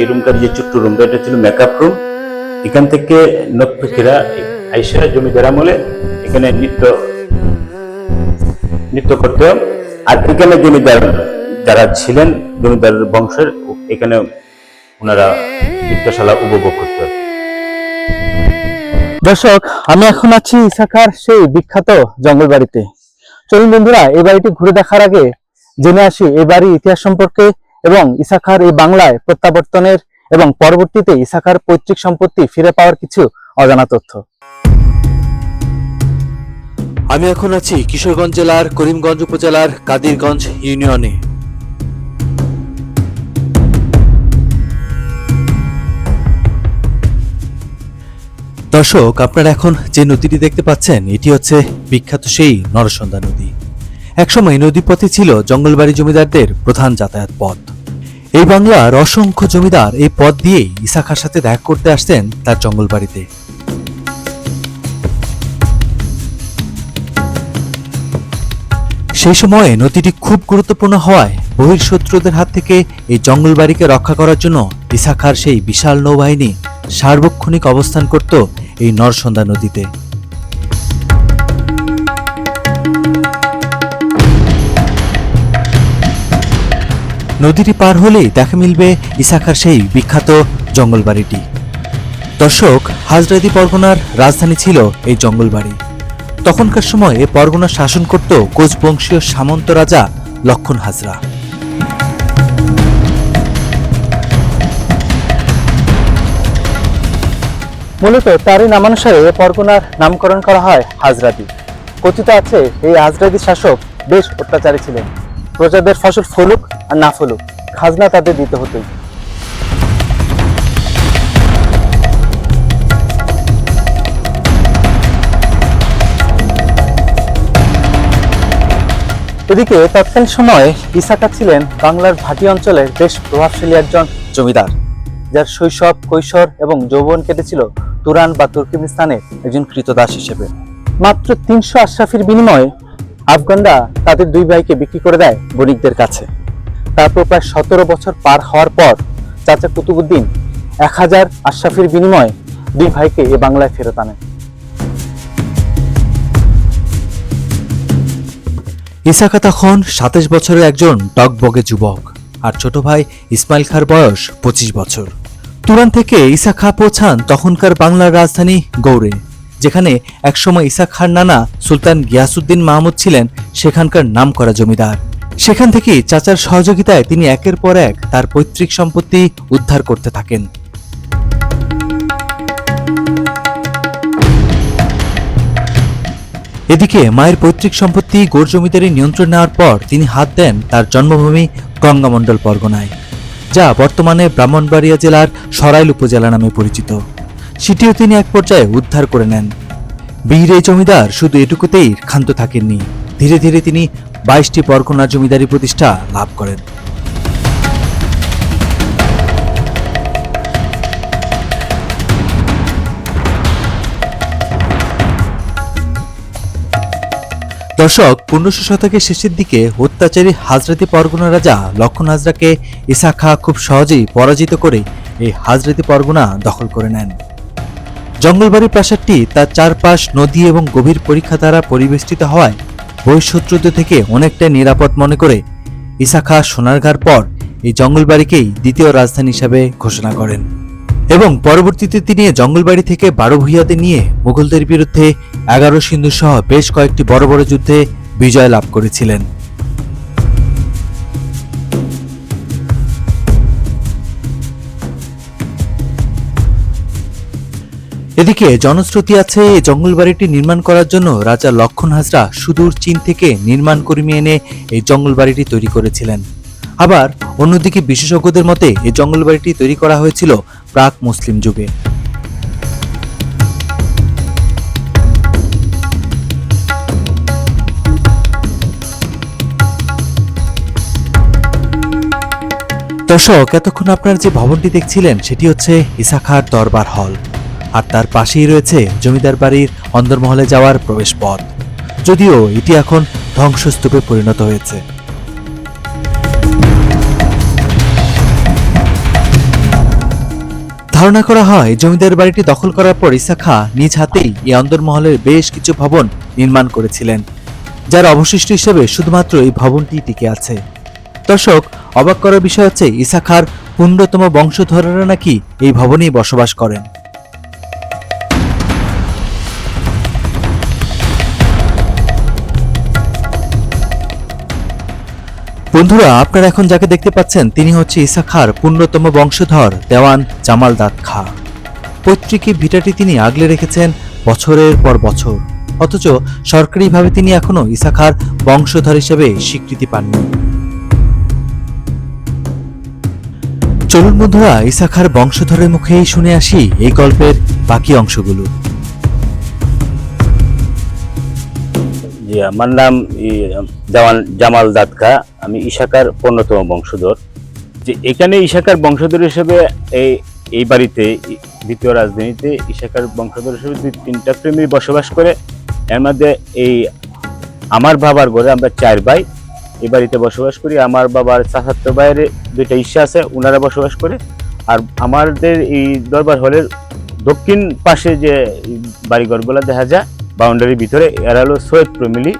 এই রুমটার যে ছোট্ট রুমটা এটা ছিল মেকআপ রুম এখান থেকে নর্তকীরা আইসা জমিদার আমলে এখানে নৃত্য নৃত্য করতে। আর এখানে জমিদার যারা ছিলেন, জমিদার বংশের, এখানে ওনারা নৃত্যশালা উপভোগ করতে। দর্শক, আমি এখন আছি ইসাখার সেই বিখ্যাত জঙ্গল বাড়িতে। চলুন বন্ধুরা, এই বাড়িটি ঘুরে দেখার আগে জেনে আসি, এই বাড়ির ইতিহাস সম্পর্কে এবং ইসাখার এই বাংলায় প্রত্যাবর্তনের এবং পরবর্তীতে ইসাখার পৈতৃক সম্পত্তি ফিরে পাওয়ার কিছু অজানা তথ্য। আমি এখন আছি কিশোরগঞ্জ জেলার করিমগঞ্জ উপজেলার কাদিরগঞ্জ ইউনিয়নে। দর্শক, আপনারা এখন যে নদীটি দেখতে পাচ্ছেন, এটি হচ্ছে বিখ্যাত সেই নরসন্দা নদী। একসময় নদীপথে ছিল জঙ্গলবাড়ি জমিদারদের প্রধান যাতায়াত পথ। এই বাংলার অসংখ্য জমিদার এই পথ দিয়েই ইসাখার সাথে দেখা করতে আসতেন তার জঙ্গলবাড়িতে। সেই সময়ে নদীটি খুব গুরুত্বপূর্ণ হওয়ায় বহির্শত্রুদের হাত থেকে এই জঙ্গলবাড়িকে রক্ষা করার জন্য ইসাখার সেই বিশাল নৌবাহিনী সার্বক্ষণিক অবস্থান করত এই নরসন্দা নদীতে। নদীটি পার হলেই দেখা মিলবে ইসাখার সেই বিখ্যাত জঙ্গলবাড়িটি। দর্শক হাজরাদি পরগনার রাজধানী ছিল এই জঙ্গলবাড়ি। তখনকার সময় এ পরগনা শাসন করত কোচবংশীয় সামন্ত রাজা লক্ষণ হাজরা। মূলত তারই নামানুসারে এ পরগনার নামকরণ করা হয় হাজরাদি কথিত আছে, এই হাজরাদি শাসক বেশ অত্যাচারী ছিলেন। প্রজাদের ফসল ফলুক আর না ফলুক, খাজনা তাদের দিতে হতোই। এদিকে তৎকালীন সময়ে ইসাকা ছিলেন বাংলার ভাটি অঞ্চলের বেশ প্রভাবশালী একজন জমিদার, যার শৈশব, কৈশোর এবং যৌবন কেটেছিল তুরান বা তুর্কিমিস্তানে একজন কৃতদাস হিসেবে। মাত্র তিনশো আশরাফির বিনিময়ে আফগানরা তাদের দুই ভাইকে বিক্রি করে দেয় বণিকদের কাছে। তারপর প্রায় সতেরো বছর পার হওয়ার পর চাচা কুতুবুদ্দিন এক হাজার আশরাফির বিনিময়ে দুই ভাইকে এ বাংলায় ফেরত আনেন। ইসাকা তখন সাতাশ বছরের একজন টকবগে যুবক আর ছোট ভাই ইসমাইল খার বয়স পঁচিশ বছর। তুরান থেকে ইসা খা পৌঁছান তখনকার বাংলার রাজধানী গৌড়ে। যেখানে একসময় ইসা খার নানা সুলতান গিয়াসুদ্দিন মাহমুদ ছিলেন, সেখানকার নামকরা জমিদার। সেখান থেকে চাচার সহযোগিতায় তিনি একের পর এক তার পৈতৃক সম্পত্তি উদ্ধার করতে থাকেন। এদিকে মায়ের পৈতৃক সম্পত্তি গোর জমিদারি নিয়ন্ত্রণ নেওয়ার পর তিনি হাত দেন তার জন্মভূমি গঙ্গামণ্ডল পরগনায়, যা বর্তমানে ব্রাহ্মণবাড়িয়া জেলার সরাইল উপজেলা নামে পরিচিত। সেটিও তিনি এক পর্যায়ে উদ্ধার করে নেন। বীর এই জমিদার শুধু এটুকুতেই ক্ষান্ত থাকেননি। ধীরে ধীরে তিনি বাইশটি পরগনার জমিদারি প্রতিষ্ঠা লাভ করেন। দর্শক, পনেরোশো শতকের শেষের দিকে অত্যাচারী হাজরাতি পরগনা রাজা লক্ষণ হাজরাকে ইসা খা খুব সহজেই পরাজিত করে এই হাজরাতি পরগনা দখল করে নেন। জঙ্গলবাড়ি প্রাসাদটি তার চারপাশ নদী এবং গভীর পরীক্ষা দ্বারা পরিবেষ্টিত হওয়ায় বহিঃশত্রুদের থেকে অনেকটাই নিরাপদ মনে করে ইসা খা সোনারঘার পর এই জঙ্গলবাড়িকেই দ্বিতীয় রাজধানী হিসাবে ঘোষণা করেন। এবং পরবর্তীতে তিনি জঙ্গলবাড়ি থেকে বারো ভূঁইয়াদের নিয়ে মুঘলদের বিরুদ্ধে এগারো সিন্ধু সহ বেশ কয়েকটি বড় বড় যুদ্ধে বিজয় লাভ করেছিলেন। এদিকে জনশ্রুতি আছে, এই জঙ্গলবাড়িটি নির্মাণ করার জন্য রাজা লক্ষণ হাজরা সুদূর চীন থেকে নির্মাণ কর্মী এনে এই জঙ্গলবাড়িটি তৈরি করেছিলেন। আবার অন্যদিকে বিশেষজ্ঞদের মতে, এই জঙ্গলবাড়িটি তৈরি করা হয়েছিল প্রাক মুসলিম যুগে। দর্শক, এতক্ষণ আপনারা যে ভবনটি দেখছিলেন, সেটি হচ্ছে ইসাখার দরবার হল। আর তার পাশেই রয়েছে জমিদার বাড়ির অন্দরমহলে যাওয়ার প্রবেশ পথ যদিও এটি এখন ধ্বংসস্তূপে পরিণত হয়েছে। ধারণা করা হয়, জমিদার বাড়িটি দখল করার পর ইসা খা নিজ হাতেই এই অন্দরমহলের বেশ কিছু ভবন নির্মাণ করেছিলেন, যার অবশিষ্ট হিসেবে শুধুমাত্র এই ভবনটি টিকে আছে। দর্শক, অবাক করার বিষয় হচ্ছে ইসা খার পনেরোতম বংশধররা নাকি এই ভবনেই বসবাস করেন। বন্ধুরা, আপনারা এখন যাকে দেখতে পাচ্ছেন, তিনি হচ্ছে ইসা খার, পূর্ণতম বংশধর, দেওয়ান জামাল দাদ খা। পৈতৃকী ভিটাটি তিনি আগলে রেখেছেন বছরের পর বছর। অথচ সরকারিভাবে তিনি এখনও ইসা খার বংশধর হিসেবে স্বীকৃতি পাননি। চলুন বন্ধুরা, ইসা খার বংশধরের মুখেই শুনে আসি এই গল্পের বাকি অংশগুলো। জি, আমার নাম দেওয়ান জামাল দাদকা। আমি ইশাকার পণ্যতম বংশধর। যে এখানে ইশাকার বংশধর হিসেবে এই এই বাড়িতে দ্বিতীয় রাজধানীতে ইশাকার বংশধর হিসেবে দুই, তিনটা প্রেমী বসবাস করে। এর মধ্যে এই আমার বাবার ঘরে আমরা চার ভাই। এই বাড়িতে বসবাস করি। আমার বাবার চাচাতো ভাইয়ের দুইটা ইচ্ছা আছে ওনারা বসবাস করে। আর আমাদের এই দরবার হলের দক্ষিণ পাশে যে বাড়িঘরগুলো দেখা যায় বাউন্ডারির ভিতরে, এরা হলো সৈয়দ প্রমিলি।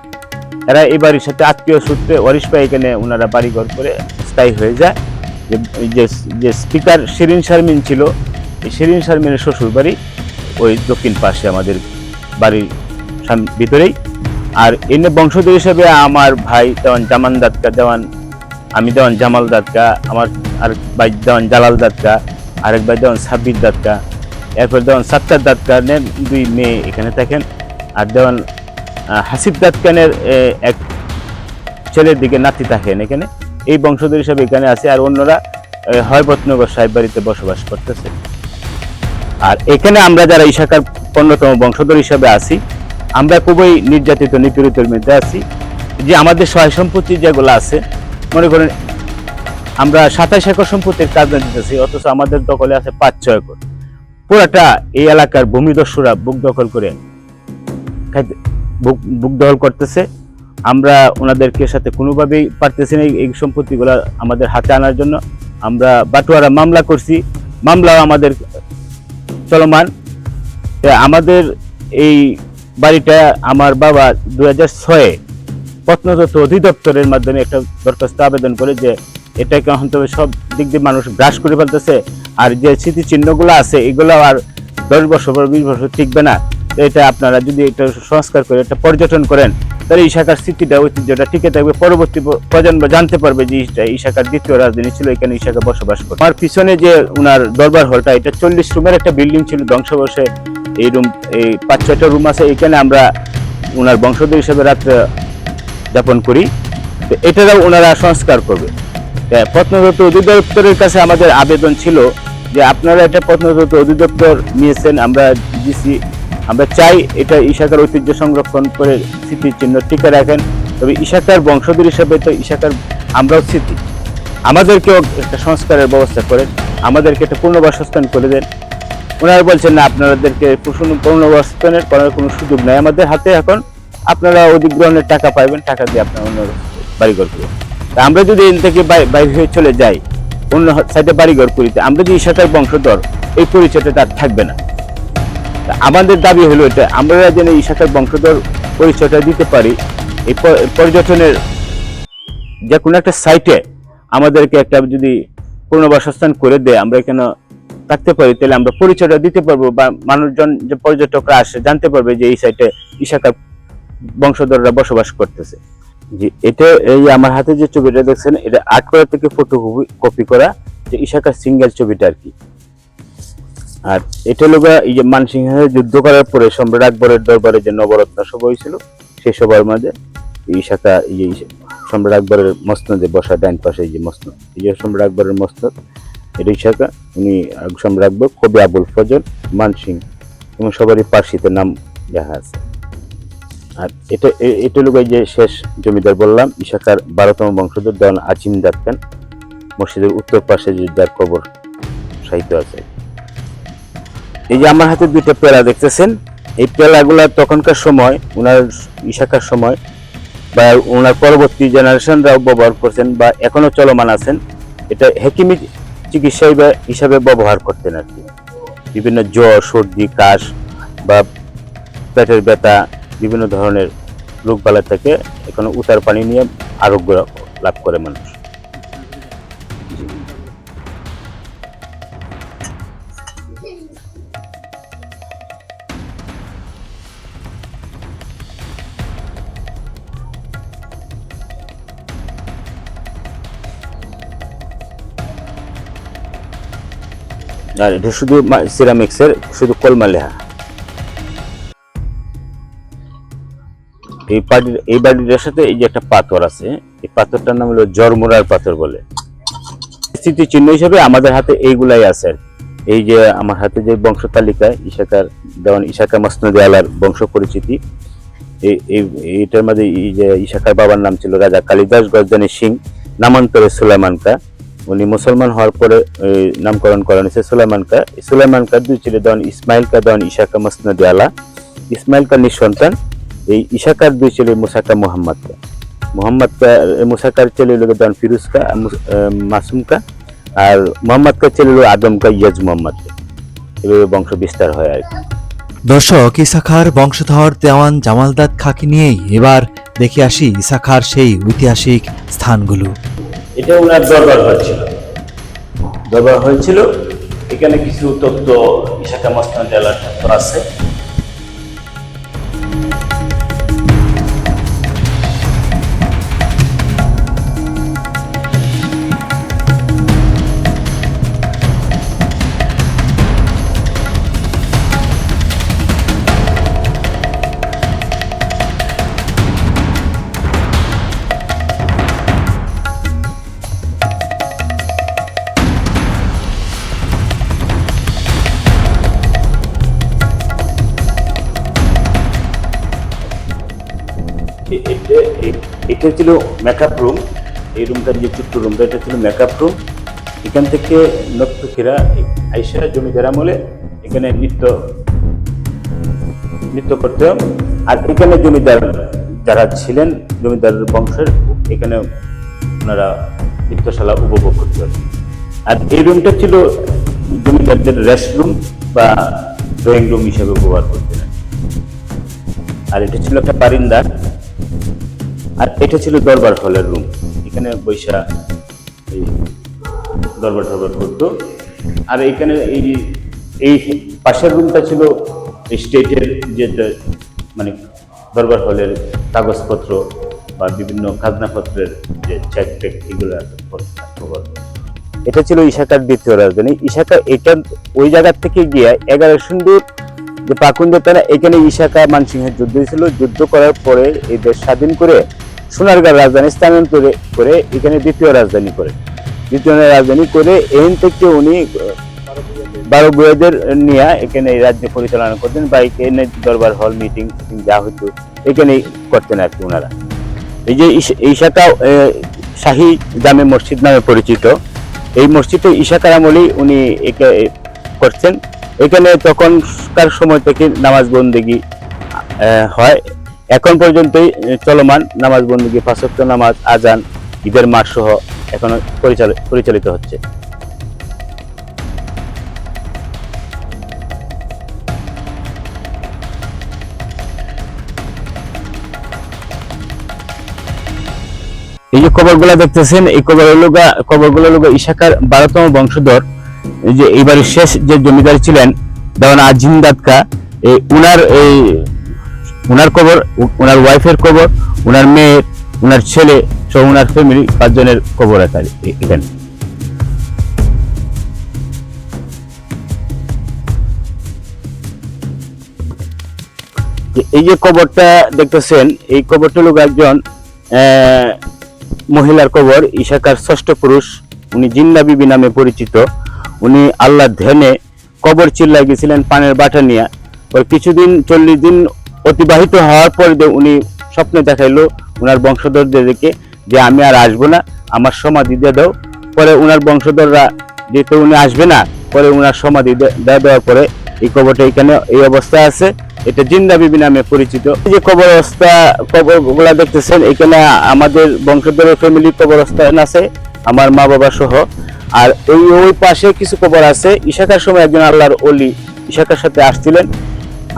এরা এই বাড়ির সাথে আত্মীয় সূত্রে ওয়ারিশ পাই এখানে ওনারা বাড়িঘর করে স্থায়ী হয়ে যায়। যে- যে স্পিকার শিরিন শারমিন ছিল, এই শিরিন শারমিনের শ্বশুর বাড়ি ওই দক্ষিণ পাশে আমাদের বাড়ির ভিতরেই। আর এনে বংশধর হিসেবে আমার ভাই দেওয়ান জামান দাদকা দেওয়ান, আমি দেওয়ান জামাল দাদকা আমার আরেক ভাই দেওয়ান জালাল দাদকা আরেক ভাই দেওয়ান সাব্বির দাদকা এরপর দেওয়ান সাত্তার দাদকানের দুই মেয়ে এখানে থাকেন। আর যেমন হাসিব দাদকানের এ, এক ছেলের দিকে নাতি থাকেন এখানে এই বংশধর হিসাবে এখানে আছে আর অন্যরা এ, হরবতনগর সাহেব বাড়িতে বসবাস করতেছে। আর এখানে আমরা যারা ইশাকার অন্যতম বংশধর হিসাবে আছি আমরা খুবই নির্যাতিত নিপীড়িতের মধ্যে আছি। যে আমাদের সহায় সম্পত্তি যেগুলো আছে মনে করেন আমরা সাতাশ একর সম্পত্তির কাজ দিতেছি অথচ আমাদের দখলে আছে পাঁচ ছয় একর। পুরাটা এই এলাকার ভূমিদস্যুরা বুক দখল করে খাইতে- বুক দখল করতেছে। আমরা ওনাদেরকে সাথে কোনোভাবেই পারতেছি না এই- সম্পত্তিগুলো আমাদের হাতে আনার জন্য। আমরা বাটুয়ারা মামলা করছি। মামলাও আমাদের চলমান। আমাদের এই বাড়িটা আমার বাবা দু হাজার ছয়ে প্রত্নতত্ত্ব অধিদপ্তরের মাধ্যমে একটা দরখাস্ত আবেদন করে যে এটাকে তবে সব দিক দিয়ে মানুষ গ্রাস করে ফেলতেছে। আর যে স্মৃতিচিহ্নগুলো আছে, এগুলো আর দশ বছর পর বিশ বছর টিকবে না। এটা আপনারা যদি এটা সংস্কার করে এটা পর্যটন করেন, তাহলে এই শাখার স্মৃতিটা, ঐতিহ্যটা টিকে থাকবে। পরবর্তী প্রজন্ম জানতে পারবে যে এই শাখার দ্বিতীয় রাজধানী ছিল, এখানে এই শাখা বসবাস করে আমার পিছনে যে উনার দরবার হলটা, এটা চল্লিশ রুমের একটা বিল্ডিং ছিল ধ্বংসবশে এই রুম, এই পাঁচ ছয়টা রুম আছে, এখানে আমরা উনার বংশধর হিসেবে রাত্রে যাপন করি। তো এটারও ওনারা সংস্কার করবে। তা প্রত্নতত্ত্ব অধিদপ্তরের কাছে আমাদের আবেদন ছিল যে আপনারা এটা প্রত্নতত্ত্ব অধিদপ্তর নিয়েছেন, আমরা দিছি আমরা চাই এটা ইশাকার ঐতিহ্য সংরক্ষণ করে স্মৃতিচিহ্ন টিকে রাখেন, তবে ইশাকার বংশধর হিসেবে তো ইশাকার আমরাও স্মৃতি। আমাদেরকেও একটা সংস্কারের ব্যবস্থা করেন, আমাদেরকে একটা পুনর্বাসস্থান করে দেন। ওনারা বলছেন, না, আপনাদেরকে পুনঃ- পুনর্বাসস্থানের করার কোনো সুযোগ নাই। আমাদের হাতে এখন আপনারা অধিগ্রহণের টাকা পাইবেন, টাকা দিয়ে আপনার অন্য বাড়িঘর করবেন। তা আমরা যদি এখান থেকে বাই- বাইরে হয়ে চলে যাই, অন্য সাইডে বাড়িঘর করিতে, আমরা যে ইশাকার বংশধর, এই পরিচয়টা তার থাকবে না। আমাদের দাবি হলো এটা, আমরা যেন ইশাকার বংশধর পরিচয়টা দিতে পারি। এই পর্যটনের যে কোনো একটা সাইটে আমাদেরকে একটা যদি পুনর্বাসস্থান করে দেয়, আমরা এখানে থাকতে পারি, তাহলে আমরা পরিচয়টা দিতে পারব বা মানুষজন, যে পর্যটকরা আসে, জানতে পারবে যে এই সাইটে ইশাকার বংশধররা বসবাস করতেছে। জি, এটা এই আমার হাতে যে ছবিটা দেখছেন, এটা আট করা থেকে ফটো কপি করা যে ইশাকার সিঙ্গেল ছবিটা আর কি। আর এটা গিয়ে এই যে মানসিংহে যুদ্ধ করার পরে সম্রাট আকবরের দরবারে যে নবরত্ন সভা হয়েছিল সেই সবার মাঝে এই শাখা, এই সম্রাট আকবরের মসনদে বসা ডাইন পাশে এই যে মসনদ, এই যে সম্রাট আকবরের মসনদ, এটাই শাখা। উনি সম্রাট আকবর, কবি আবুল ফজল, মানসিং এবং সবারই পার্সিতে নাম লেখা আছে। আর এটা এটা গিয়ে যে শেষ জমিদার বললাম ইশাকার বারোতম বংশধর দেওয়ান আজিম দারখান মসজিদের উত্তর পাশে যে যার কবর সাহিত্য আছে। এই যে আমার হাতে দুইটা পেলা দেখতেছেন, এই পেলাগুলা তখনকার সময় ওনার ইশাকার সময়, বা ওনার পরবর্তী জেনারেশনরাও ব্যবহার করছেন বা এখনও চলমান আছেন, এটা হেকিমি চিকিৎসা হিসাবে ব্যবহার করতেন আর কি। বিভিন্ন জ্বর, সর্দি, কাশ বা পেটের ব্যথা, বিভিন্ন ধরনের রোগবালা থেকে এখানে উতার পানি নিয়ে আরোগ্য লাভ করে মানুষ। আর এটা শুধু সিরামিক্সের শুধু কলমা লেহা এই বাড়ির এই বাড়িটার সাথে এই যে একটা পাথর আছে, এই পাথরটার নাম হলো জরমুরার পাথর বলে। চিহ্ন হিসেবে আমাদের হাতে এইগুলাই আছে এই যে আমার হাতে যে বংশ তালিকা, ইশাকার দেওয়ান, ইশাকা মসনদে আলার বংশ পরিচিতি এই এই- এইটার মধ্যে এই যে ইশাকার বাবার নাম ছিল রাজা কালিদাস গজদানি সিং, নামান্তরে সুলাইমান কা। উনি মুসলমান হওয়ার পরে নামকরণ করা হয়েছে সুলাইমান কা সুলাইমান কা দুই ছেলে দেওয়ান ইসমাইল কা দেওয়ান ইশাকা মসনদে আলা। ইসমাইল কা নিঃসন্তান এই ইশাকার দুই ছেলে মুসাকা মোহাম্মদ কা। মোহাম্মদ কা এ মুসাকার ছেলে হলো দেওয়ান ফিরুজ কা আর মুস- আহ, মাসুম কা আর মোহাম্মদ কা ছেলে আদম কা ইয়াজ মোহাম্মদ কা। এভাবে বংশ বিস্তার হয় আর কি। দর্শক ইসাখার বংশধর দেওয়ান জামালদাদ খাকি নিয়েই এবার দেখে আসি ইসাখার সেই ঐতিহাসিক স্থানগুলো। এটা ওনার দরবার হয়েছিল। দরবার হয়েছিল? এখানে কিছু তথ্য ইশাকা মস্তান জেলার তথ্য আছে। এটা ছিল মেকআপ রুম এই রুমটার যে ছোট্ট রুমটা এটা ছিল মেকআপ রুম এখান থেকে নর্তকীরা, আইসা জমিদার আমলে এখানে নৃত্য নৃত্য করতে। আর এখানে জমিদার যারা ছিলেন, জমিদার বংশের, এখানে ওনারা নৃত্যশালা উপভোগ করতে। পারেন আর এই রুমটা ছিল জমিদারদের রেস্ট রুম বা ড্রয়িং রুম হিসেবে ব্যবহার করতেন। আর এটা ছিল একটা বারিন্দা। আর এটা ছিল দরবার হলের রুম এখানে বৈশা এই দরবার টরবার করতো। আর এখানে এই এই পাশের রুমটা ছিল স্টেটের যে মানে দরবার হলের কাগজপত্র বা বিভিন্ন খাজনাপত্রের যে চেক টেক এগুলো খবর এটা ছিল ইশাকার দ্বিতীয় রাজধানী। ইশাকা এটা ওই জায়গার থেকে গিয়ে এগারো সুন্দর যে পাকুন্দ তারা, এখানে ইশাকা মানসিংহের যুদ্ধ ছিল যুদ্ধ করার পরে এই দেশ স্বাধীন করে সোনারগাঁও রাজধানী স্থানান্তর করে এখানে দ্বিতীয় রাজধানী করে। দ্বিতীয় রাজধানী করে এখান থেকে উনি বারো বইয়েদের নিয়ে এখানে রাজ্য পরিচালনা করতেন বা এখানে দরবার হল মিটিং যা হতো এখানেই করতেন আর কি ওনারা এই যে আহ, শাহী জামে মসজিদ নামে পরিচিত এই মসজিদে ঈশাকার আমলেই উনি একে করছেন। এখানে তখনকার সময় থেকে নামাজ বন্দেগি হয়। এখন পর্যন্তই চলমান নামাজ বন্দেগি ফাঁসক্ত নামাজ, আজান, ঈদের মাঠ সহ এখনও পরিচাল- পরিচালিত হচ্ছে। এই যে কবরগুলা দেখতেছেন, এই কবরগুলো কবরগুলো লোক ইশাকার বারোতম বংশধর। যে এইবারের শেষ যে জমিদার ছিলেন, দেওয়ান আজিমদাদকা, এই উনার এই উনার কবর ওনার ওয়াইফের কবর ওনার মেয়ের ওনার ছেলে সহ উনার ফ্যামিলি পাঁচজনের কবর এখানে। এই যে কবরটা দেখতেছেন, এই কবরটা লোক একজন মহিলার কবর, ইশাকার ষষ্ঠ পুরুষ, উনি জিন্না বিবি নামে পরিচিত। উনি আল্লাহর ধ্যানে কবর চিল্লা গেছিলেন পানের বাটা নিয়ে। কিছুদিন, চল্লিশ দিন অতিবাহিত হওয়ার পরে উনি স্বপ্নে দেখাইলো উনার বংশধরদেরকে যে আমি আর আসব না, আমার সমাধি দিয়ে দাও। পরে উনার বংশধররা যেহেতু উনি আসবে না, পরে উনার সমাধি দে- দিয়ে দেওয়ার পরে এই কবরটা এখানে এই অবস্থায় আছে। এটা জিন্দা বিবি নামে পরিচিত। এই যে কবর অবস্থা কবরগুলা দেখতেছেন, এখানে আমাদের বংশধর ফ্যামিলি কবর অবস্থান আছে, আমার মা বাবা সহ। আর ওই ওই পাশে কিছু কবর আছে। ইশাকার সময় একজন আল্লাহর অলি ইশাকার সাথে আসছিলেন।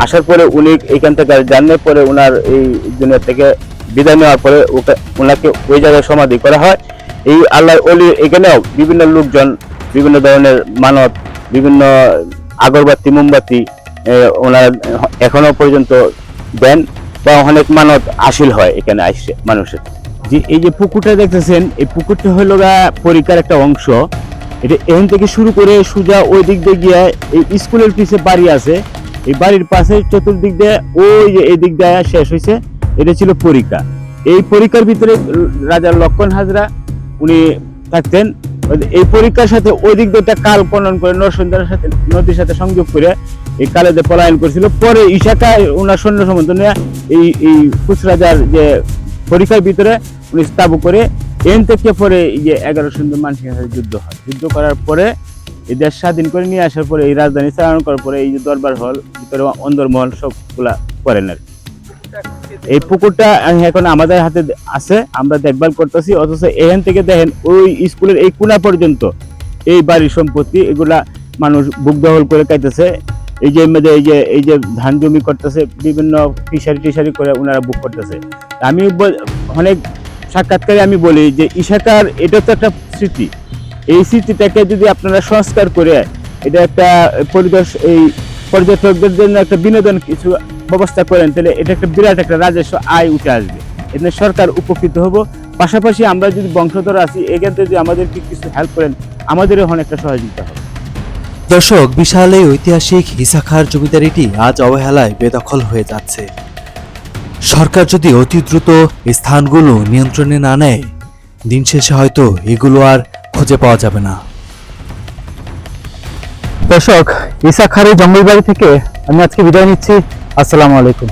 আসার পরে উনি এখান থেকে জানলে পরে ওনার এই দুনিয়া থেকে বিদায় নেওয়ার পরে ওকে- ওনাকে ওই জায়গায় সমাধি করা হয়। এই আল্লাহর অলি এখানেও বিভিন্ন লোকজন, বিভিন্ন ধরনের মানত বিভিন্ন আগরবাতি, মোমবাতি ওনারা এখনও পর্যন্ত দেন। বা অনেক মানত আসিল হয় এখানে আসছে মানুষের। যে এই যে পুকুরটা দেখতেছেন, এই পুকুরটা হলো গা পরীক্ষার একটা অংশ। এটা এখান থেকে শুরু করে সোজা ওই দিক দিয়ে গিয়ে এই স্কুলের পিছে বাড়ি আছে। এই বাড়ির পাশে চতুর্দিক দিয়ে ওই যে এই দিক দিয়ে শেষ হয়েছে এটা ছিল পরীক্ষা। এই পরীক্ষার ভিতরে রাজা লক্ষণ হাজরা, উনি থাকতেন। এই পরীক্ষার সাথে ওই দিক দিয়ে কাল খনন করে নরসুন্দরের সাথে, নদীর সাথে সংযোগ করে এই কালেদে পলায়ন করেছিল। পরে ইশাকা ওনার সৈন্য সমর্থন এই এই কুচ রাজার যে পরীক্ষার ভিতরে উনি স্থাপন করে এন থেকে পরে এই যে এগারো সুন্দর মানুষের সাথে যুদ্ধ হয়। যুদ্ধ করার পরে এই দেশ স্বাধীন করে নিয়ে আসার পরে, এই রাজধানী চালানো করার পরে এই যে দরবার হল, ভিতরে অন্দরমহল সবগুলা করেন আর এই পুকুরটা এখন আমাদের হাতে আছে, আমরা দেখভাল করতেছি, অথচ এখান থেকে দেখেন ওই স্কুলের এই কোনা পর্যন্ত এই বাড়ির সম্পত্তি, এগুলা মানুষ বুক দখল করে খাইতেছে। এই যে এই যে এই যে ধান জমি করতেছে, বিভিন্ন ফিশারি টিশারি করে ওনারা বুক করতেছে। আমি অনেক সাক্ষাৎকারে আমি বলি যে ইশাকার এটা তো একটা স্মৃতি। এই স্মৃতিটাকে যদি আপনারা সংস্কার করে এটা একটা পরিদর্শ, এই পর্যটকদের জন্য একটা বিনোদন কিছু ব্যবস্থা করেন, তাহলে এটা একটা বিরাট একটা রাজস্ব আয় উঠে আসবে। এতে সরকার উপকৃত হব। পাশাপাশি আমরা যদি বংশধর আছি এখান থেকে যদি আমাদেরকে কিছু হেল্প করেন, আমাদেরও অনেকটা সহযোগিতা হবে। দর্শক, বিশাল এই ঐতিহাসিক ইসাখার জমিদারিটি আজ অবহেলায় বেদখল হয়ে যাচ্ছে। সরকার যদি অতি দ্রুত স্থানগুলো নিয়ন্ত্রণে না নেয়, দিন শেষে হয়তো এগুলো আর খুঁজে পাওয়া যাবে না। দর্শক ইসা খারি জঙ্গল বাড়ি থেকে আমি আজকে বিদায় নিচ্ছি। আসসালামু আলাইকুম।